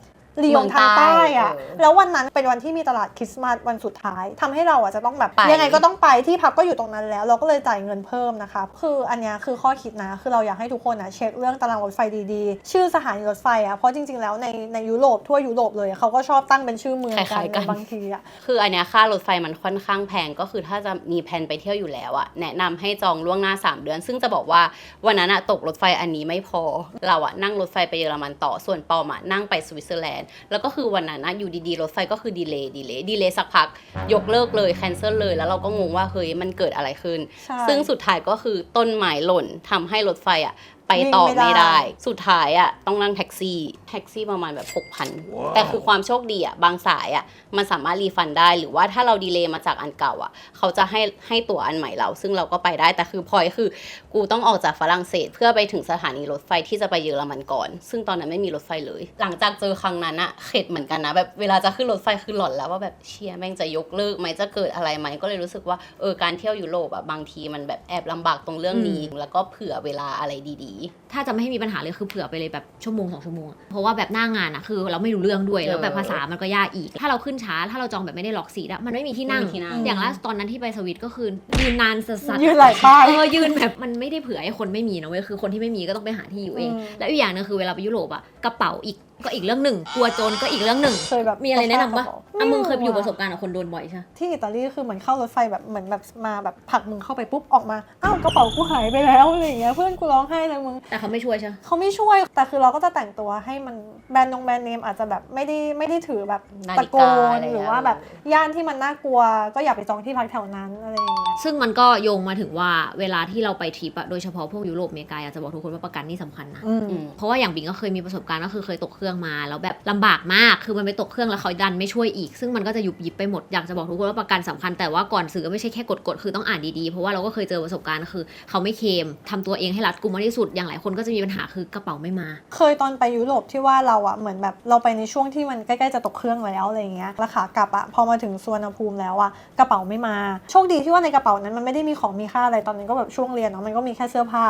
ลียงทางใต้อะเมืองใต้เออแล้ววันนั้นเป็นวันที่มีตลาดคริสต์มาสวันสุดท้ายทำให้เราอะจะต้องแบบไปยังไงก็ต้องไปที่พักก็อยู่ตรงนั้นแล้ว เราก็เลยจ่ายเงินเพิ่มนะคะ คืออันเนี้ยคือข้อคิดนะ คือเราอยากให้ทุกคนอะเช็คเรื่องตารางรถไฟดีๆ ชื่อสถานีรถไฟอะเพราะจริงๆแล้วในในยุโรปทั่วยุโรปเลยอะเขาก็ชอบตั้งเป็นชื่อเมืองคล้ายๆกันบางทีอะคืออันเนี้ยค่ารถไฟมันค่อนข้างแพงก็คือถ้าจะมีแผนไปเที่ยวอยู่แล้วอะแนะนำให้จองล่วงหน้า 3 เดือน ซึ่งจะบอกว่าวันนั้นอะตกรถไฟอันนี้ไม่พอเราอะนั่งรถไฟไปเยอรมันต่อส่วนปอมอะนั่งไปสวิตเซอร์แลนด์แล้วก็คือวันนั้นอะอยู่ดีๆ รถไฟก็คือดีเลย์ดีเลย์ดีเลย์สักพัก ยกเลิกเลยแคนเซิลเลย แล้วเราก็งงว่าเฮ้ยมันเกิดอะไรขึ้นใช่ซึ่งสุดท้ายก็คือต้นไม้หล่นทำให้รถไฟอะ ไปต่อวิ่งไม่ไม่ได้ ได้ สุดท้ายอะต้องนั่งแท็กซี่ แท็กซี่ประมาณแบบ 6,000 แต่คือความโชคดีอะบางสายอะมันสามารถรีฟันได้หรือว่าถ้าเราดีเลย์มาจากอันเก่าอะเขาจะให้ให้ตั๋วอันใหม่เรา ซึ่งเราก็ไปได้แต่คือพอยคือ กูต้องออกจากฝรั่งเศส เพื่อไปถึงสถานีรถไฟที่จะไปเยอรมันก่อน ซึ่งตอนนั้นไม่มีรถไฟเลย หลังจากเจอครั้งนั้นอะเข็ดเหมือนกันนะแบบเวลาจะขึ้นรถไฟคือหลอนแล้วว่าแบบเชียแม่งจะยกเลิกไหมจะเกิดอะไรไหมก็เลยรู้สึกว่าเออการเที่ยวยุโรปอะบางทีมันแบบแอบลำบากตรงเรื่องนี้ แล้วก็เผื่อเวลาอะไรดีถ้าจะไม่ให้มีปัญหาเลยคือเผื่อไปเลยแบบชั่วโมงสองชั่วโมงอะเพราะว่าแบบหน้างานอะคือเราไม่รู้เรื่องด้วยแล้วแบบภาษามันก็ยากอีก ถ้าเราขึ้นช้าถ้าเราจองแบบไม่ได้ล็อกซีทอะมันไม่มีที่นั่ง ไม่มีที่นั่ง อย่างล่าสุดตอนนั้นที่ไปสวิตก็คือยืนนานสัสๆ ยืนหลายป้าย เออยืนแบบมันไม่ได้เผื่อให้คนไม่มีนะเว้ยคือคนที่ไม่มีก็ต้องไปหาที่อยู่เอง อืม แล้วอีกอย่างหนึงคือเวลาไปยุโรปอะกระเป๋าอีก ก็อีกเรื่องหนึ่ง กลัวโจรก็อีกเรื่องหนึ่ง เคยแบบมีอะไรแนะนำปะไม่อะรู้มึงเคยอยู่อะประสบการณ์กับคนโดนบ่อยใช่ไหมที่อิตาลีคือเหมือนเข้ารถไฟแบบเหมือนแบบมาแบบผลักมึงเข้าไปปุ๊บออกมาอ้าวกระเป๋ากูหายไปแล้วอะไรอย่างเงี้ยเพื่อนกูร้องไห้เลยมึง แต่เขาไม่ช่วยใช่ไหมเขาไม่ช่วยแต่คือเราก็จะแต่งตัวให้มันแบรนด์นงแบรนด์เนมอาจจะแบบไม่ได้ไม่ได้ถือแบบนาตะฬิโกกานอะไรหรือเงี้ยว่าแบบย่านที่มันน่ากลัว ก็อย่าไปจองที่พักแถวนั้นอะไรอย่างเงี้ย ซึ่งมันก็โยงมาถึงว่าเวลาที่เราไปทริปอะโดยเฉพาะพวกยุโรปอเมริกาอยากจะบอกทุกคนว่าประกันนี่สำคัญนะ อืม อืม เพราะว่าอย่างบิงก็เคยมีประสบการณ์ก็คือเคยตกเครื่องมาแล้วแบบลำบากมากคือมันไปตกเครื่องแล้วเขาดันไม่ช่วยอีก ซึ่งมันก็จะยุบยิบไปหมดอยากจะบอกทุกคนว่าประกันสำคัญแต่ว่าก่อนซื้อก็ไม่ใช่แค่กดกดๆคือต้องอ่านดีๆ เพราะว่าเราก็เคยเจอประสบการณ์คือ เขาไม่เคลมทำตัวเองให้รัดกุมมากที่สุดอย่างหลายคนก็จะมีปัญหาคือกระเป๋าไม่มา เคยตอนไปยุโรปที่ว่าเราอะเหมือนแบบเราไปในช่วงที่มันใกล้ๆจะตกเครื่องแล้วอะไรอย่างเงี้ยแล้วขากลับอะพอมาถึงสวนภูมิแล้วอะกระเป๋าไม่มาโชคดีที่ว่าในกระเป๋านั้นมันไม่ได้มีของมีค่าอะไรตอนนั้นก็แบบช่วงเรียนเนาะมันก็มีแค่เสื้อผ้า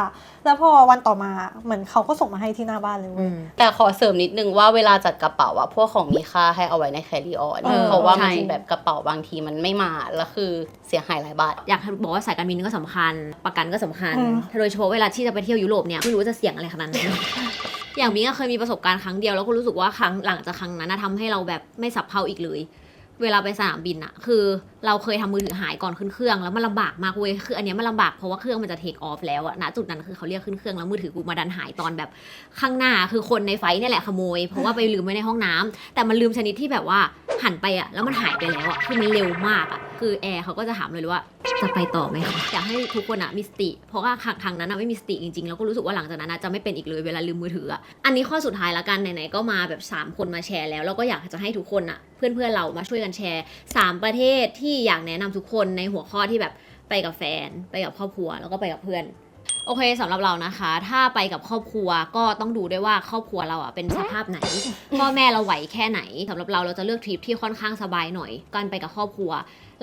แล้วพอวันต่อมาเหมือนเขาก็ส่งมาให้ที่หน้าบ้านเลยเว้ยแต่ขอเสริมนิดนึงว่าเวลาจัดกระเป๋าอะพวกของมีค่าให้เอาไว้ในแคริออนเออเพราะว่ามันใช่แบบกระเป๋าบางทีมันไม่มาแล้วคือเสียหายหลายบาท อยากให้บอกว่าสายการบินก็สำคัญ ประกันก็สำคัญ อืม โดยเฉพาะเวลาที่จะไปเที่ยวยุโรปเนี่ยไม่รู้ว่าจะเสี่ยงอะไรขนาดนั้น อย่างบิงก็เคยมีประสบการณ์ครั้งเดียวแล้วก็รู้สึกว่าครั้งหลังจากครั้งนั้นนะทำให้เราแบบไม่สับเพร่าอีกเลย เวลาไปสนามบินอะคือเราเคยทำมือถือหายก่อนขึ้นเครื่องแล้วมันลำบากมากเว้ยคืออันเนี้ยมันลำบากเพราะว่าเครื่องมันจะเทคออฟแล้วอะณจุดนั้นคือเขาเรียกขึ้นเครื่องแล้วมือถือกูมาดันหายตอนแบบข้างหน้าคือคนในไฟนี่แหละขโมย เพราะว่าไปลืมไว้ในห้องน้ำแต่มันลืมชนิดที่แบบว่าหันไปอะแล้วมันหายไปแล้วอะคือมันเร็วมากอะคือแอร์เขาก็จะถามเลยว่าจะไปต่อไหมคะอยากให้ทุกคนอะมีสติ เพราะว่าครั้งนั้นอะไม่มีสติจริงๆ แล้วก็รู้สึกว่าหลังจากนั้นอะจะไม่เป็นอีกเลยเวลาลืมมือถืออะอันนี้ข้อสุดท้ายละกันไหนๆก็มาแบบ 3 คนมาแชร์แล้วแล้วก็อยากจะให้ทุกคนอะเพื่อนๆเรามาช่วยกันแชร์ 3 ประเทศที่อยากแนะนำทุกคนในหัวข้อที่แบบไปกับแฟน ไปกับครอบครัวแล้วก็ไปกับเพื่อน โอเคสำหรับเรานะคะ ถ้าไปกับครอบครัวก็ต้องดูด้วยว่าครอบครัวเราอะเป็นสภาพไหนพ่อแม่เราไหวแค่ไหนสำหรับเราเราจะเลือกทริปที่ค่อนข้างสบายหน่อยการไปกับครอบครัว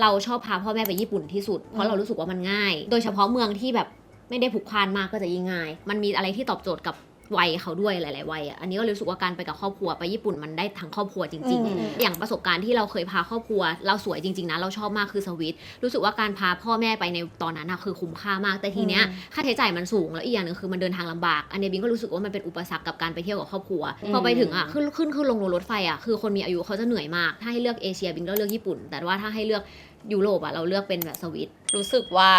เราชอบพาพ่อแม่ไปญี่ปุ่นที่สุดเพราะเรารู้สึกว่ามันง่าย โดยเฉพาะเมืองที่แบบไม่ได้ผูกพันมากก็จะยิ่งง่าย มันมีอะไรที่ตอบโจทย์กับ วัยเขาด้วยหลาย ๆ วัยอะ อันนี้ก็รู้สึกว่าการไปกับครอบครัวไปญี่ปุ่นมันได้ทั้งครอบครัวจริงอืมๆอย่างประสบการณ์ที่เราเคยพาครอบครัว เราสวยจริง ๆ นะ เราชอบมากคือสวิตรู้สึกว่าการพาพ่อแม่ไปในตอนนั้นอะคือคุ้มค่ามาก แต่ทีเนี้ยอืมค่าใช้จ่ายมันสูง แล้วอีกอย่างหนึงคือมันเดินทางลำบาก อันเนี้ยบิงก็รู้สึกว่ามันเป็นอุปสรรคกับการไปเที่ยวกับครอบครัวอืมพอไปถึงอะขึ้นขึ้นขึ้นลงรถไฟอะคือคนมีอายุเขาจะเหนื่อยมาก ถ้าให้เลือกเอเชียบิงก็เลือกญี่ปุ่น แต่ว่าถ้าให้เลือกยุโรปอะเราเลือกเป็นแบบสวิตรู้สึกว่า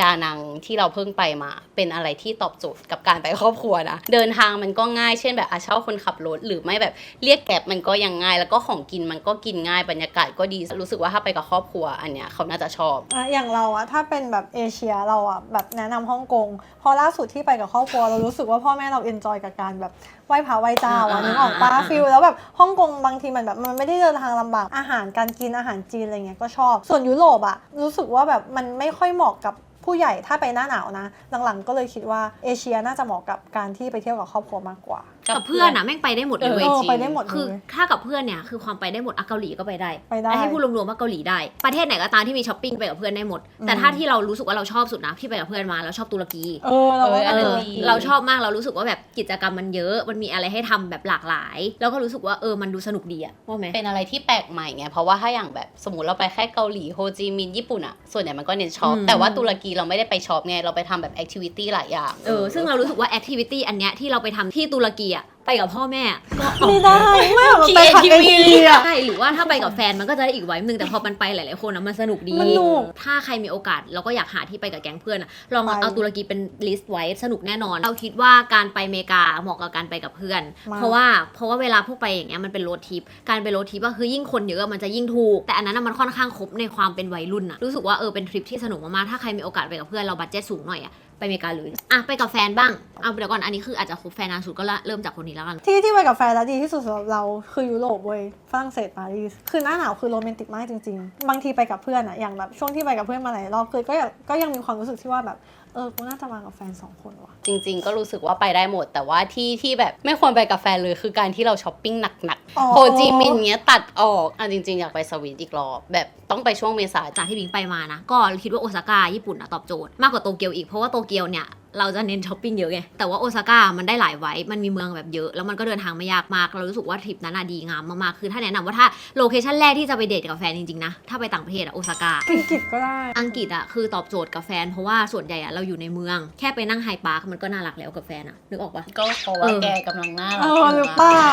ดานังที่เราเพิ่งไปมา เป็นอะไรที่ตอบโจทย์กับการไปครอบครัวนะเดินทางมันก็ง่ายเช่นแบบอาเช่าคนขับรถหรือไม่แบบเรียกแกร็บมันก็ยังง่าย แล้วก็ของกินมันก็กินง่ายบรรยากาศก็ดีรู้สึกว่าถ้าไปกับครอบครัวอันเนี้ยเขาน่าจะชอบอะอย่างเราอะถ้าเป็นแบบเอเชียเราอะแบบแนะนำฮ่องกงเพอล่าสุดที่ไปกับครอบครัวเรารู้สึกว่าพ่อแม่เราเอนจอยกับการแบบไหว้พระไหว้เจ้าอะอ่านึกออกปะอ่าฟิลแล้วแบบฮ่องกงบางทีมันแบบมันไม่ได้เดินทางลำบากอาหารการกินอาหารจีนอะไรเงี้ยก็ชอบ ส่วนยุโรปอะรู้สึกว่าแบบมันไม่ค่อยเหมาะกับผู้ใหญ่ถ้าไปหน้าหนาวนะ หลังๆ ก็เลยคิดว่าเอเชียน่าจะเหมาะกับการที่ไปเที่ยวกับครอบครัวมากกว่า กับเพื่อนอะแม่งไปได้หมดเลยเอเว้ยอไปได้หมดเลคือยถ้ากับเพื่อนเนี่ยคือความไปได้หมดอะเกาหลีก็ไปได้ไปได้ให้พูดรวมๆว่าเกาหลีได้ ประเทศไหนก็ตามที่มีช้อปปิ้งไปกับเพื่อนได้หมด แต่อืมถ้าที่เรารู้สึกว่าเราชอบสุดนะที่ไปกับเพื่อนมาเราชอบตุรกี เออเราก็เอออันเอนั้นอดีเราชอบมากเรารู้สึกว่าแบบกิจกรรมมันเยอะ มันมีอะไรให้ทำแบบหลากหลาย แล้วก็รู้สึกว่าเออมันดูสนุกดีอะว่าไหม เป็นอะไรที่แปลกใหม่ไงเพราะว่าถ้าอย่างแบบสมมติเราไปแค่เกาหลีโฮจิมินห์ญี่ปุ่นอะส่วนใหญ่มันก็เน้นช็อปอืม แต่ว่าตุรกีเราไม่ได้ไปช็อปไงเราไปทำแบบแอคทิวิตี้หลายอย่าง เออซึ่งเรารู้สึกว่าแอคทิวิตี้อันเนี้ยที่เราไปทำที่ตุรกีอะไปกับพ่อแม่ก็ไม่ได้ไม่เอาไปขัดเอเชียใช่หรือว่าถ้าไปกับแฟนมันก็จะได้อีกไว้หนึ่งแต่พอมันไปหลาย ๆ คนอะมันสนุกดีมันสนุกถ้าใครมีโอกาสเราก็อยากหาที่ไปกับแก๊งเพื่อนอะลองไปเอาตุรกีเป็นลิสต์ไว้สนุกแน่นอน เราคิดว่าการไปอเมริกาเหมาะกับการไปกับเพื่อนมากเพราะว่าเพราะว่าเวลาพวกไปอย่างเงี้ยมันเป็นโรดทริปการไปโรดทริปก็คือยิ่งคนเยอะมันจะยิ่งถูก แต่อันนั้นอะมันค่อนข้างครบในความเป็นวัยรุ่นอะรู้สึกว่าเออเป็นทริปที่สนุกมากๆถ้าใครมีโอกาสไปกับเพื่อนเราบัตเจ็ตสูงหน่อยอะ ไปอเมริกาเลยอะไปกับแฟนบ้างเอาเดี๋ยวก่อนอันนี้คืออาจจะคบแฟนนานสุดก็ละเริ่มจากคนนี้แล้วกันที่ที่ไปกับแฟนแล้วดีที่สุดสำหรับเราคือยุโรปเว้ยฝรั่งเศสปารีสคือหน้าหนาวคือโรแมนติกมากจริงๆ บางทีไปกับเพื่อนอะอย่างแบบช่วงที่ไปกับเพื่อนมาหลายรอบคือก็ยังก็ยังมีความรู้สึกที่ว่าแบบ เออกูน่าจะมากับแฟนสองคนว่ะ จริง ๆ ก็รู้สึกว่าไปได้หมด แต่ว่าที่ที่แบบไม่ควรไปกับแฟนเลยคือการที่เราช้อปปิ้งหนักอ๋อ ๆโฮจิมินห์เงี้ยตัดออกอะจริง ๆ อยากไปสวิตอีกรอบแบบต้องไปช่วงเมษาจากที่บิงไปมานะ ก็คิดว่าโอซาก้าญี่ปุ่นอะตอบโจทย์มากกว่าโตเกียวอีกเพราะว่าโตเกียวเนี่ย เราจะเน้นช้อปปิ้งเยอะไง แต่ว่าโอซาก้ามันได้หลายไว้ มันมีเมืองแบบเยอะ แล้วมันก็เดินทางไม่ยากมาก เรารู้สึกว่าทริปนั้นอะดีงามมากๆ คือถ้าแนะนำว่าถ้าโลเคชั่นแรกที่จะไปเดทกับแฟนจริงๆนะ ถ้าไปต่างประเทศอะโอซาก้า อังกฤษก็ได้ อังกฤษอะคือตอบโจทย์กับแฟน เพราะว่าส่วนใหญ่อะเราอยู่ในเมือง แค่ไปนั่งไฮพาร์คมันก็น่ารักแล้วกับแฟนอะนึกออกปะก็เพราะว่าเออแกกำลังน่าเอรักอหรือเปล่า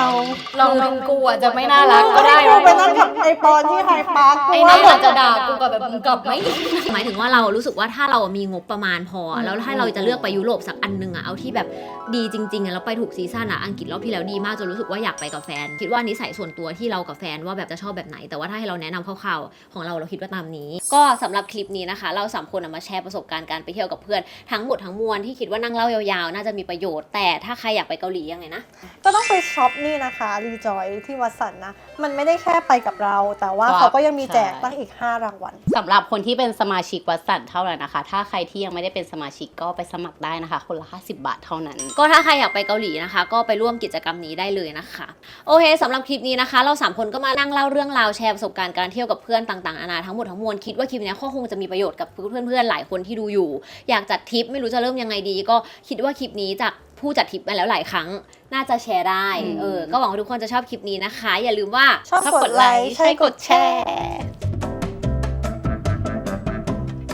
ลองเป็นกูอะจะไม่น่ารักก็ได้กูไปนั่งกับไอปอนที่ไฮปาร์คไอ้กูนั่ว่านอาจจะด่ากูกับแบบมึงกลับไหมหมายถึงว่าเรารู้สึกว่าถ้าเรามีงบประมาณพอ แล้วถ้าเราจะเลือกไปยุโรปสักอันหนึงอะเอาที่แบบดีจริงๆอะแล้วไปถูกซีซั่นอะอังกฤษรอบที่แล้วดีมากจนรู้สึกว่าอยากไปกับแฟน คิดว่านิสัยส่วนตัวที่เรากับแฟนว่าแบบจะชอบแบบไหน แต่ว่าถ้าให้เราแนะนำคร่าวๆของเราเราคิดว่าตามนี้ ก็สำหรับคลิปนี้นะคะ เราสามคนอะมาแชร์ประสบการณ์การไปเที่ยวกับเพื่อนทั้งหมดทั้งมวลที่คิดว่านั่งเล่ายาวๆ น่าจะมีประโยชน์แต่ถ้าใครอยากไปเกาหลียังไงนะก็ต้องไปช็อปนี่นะคะรีจอยที่วัดสันนะมันไม่ได้แค่ไปกับเรา แต่ว่าครับเขาก็ยังมีแจกใช่ตั้งอีก 5 รางวัลสำหรับคนที่เป็นสมาชิกวัดสันเท่านั้นนะคะ ถ้าใครที่ยังไม่ได้เป็นสมาชิกก็ไปสมัครได้นะคะ คนละ 50 บาทเท่านั้น ก็ถ้าใครอยากไปเกาหลีนะคะ ก็ไปร่วมกิจกรรมนี้ได้เลยนะคะ โอเคสำหรับคลิปนี้นะคะ เราสามคนก็มานั่งเล่าเรื่องราวแชร์ประสบการณ์การเที่ยวกับเพื่อนต่างๆนานาทั้งหมดทั้งมวลคิดว่าคลิปนี้ก็คงจะมีประโยชน์กับเพื่อนๆหลายคนที่ดูอยู่ อยากจัดทริปไม่รู้จะเริ่มยังไงดี ก็คิดว่าคลิปนี้จากผู้จัดทริปมาแล้วหลายครั้งน่าจะแชร์ได้ เออ ก็หวังว่าทุกคนจะชอบคลิปนี้นะคะ อย่าลืมว่าชอบกดไลค์ ใช่กดแชร์